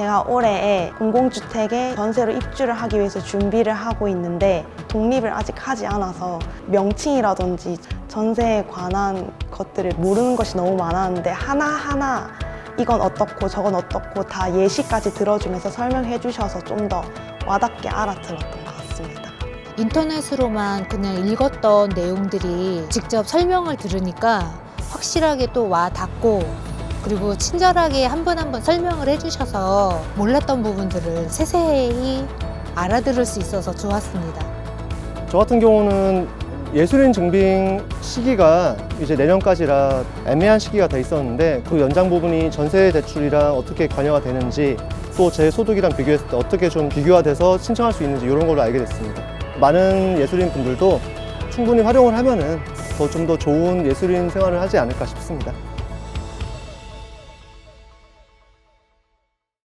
제가 올해에 공공주택에 전세로 입주를 하기 위해서 준비를 하고 있는데 독립을 아직 하지 않아서 명칭이라든지 전세에 관한 것들을 모르는 것이 너무 많았는데 하나하나 이건 어떻고 저건 어떻고 다 예시까지 들어주면서 설명해 주셔서 좀 더 와닿게 알아들었던 것 같습니다. 인터넷으로만 그냥 읽었던 내용들이 직접 설명을 들으니까 확실하게 또 와 닿고 그리고 친절하게 한 분 한 분 설명을 해주셔서 몰랐던 부분들을 세세히 알아들을 수 있어서 좋았습니다. 저 같은 경우는 예술인 증빙 시기가 이제 내년까지라 애매한 시기가 돼 있었는데 그 연장 부분이 전세 대출이랑 어떻게 관여가 되는지 또 제 소득이랑 비교했을 때 어떻게 좀 비교가 돼서 신청할 수 있는지 이런 걸로 알게 됐습니다. 많은 예술인 분들도 충분히 활용을 하면은 더 좀 더 좋은 예술인 생활을 하지 않을까 싶습니다.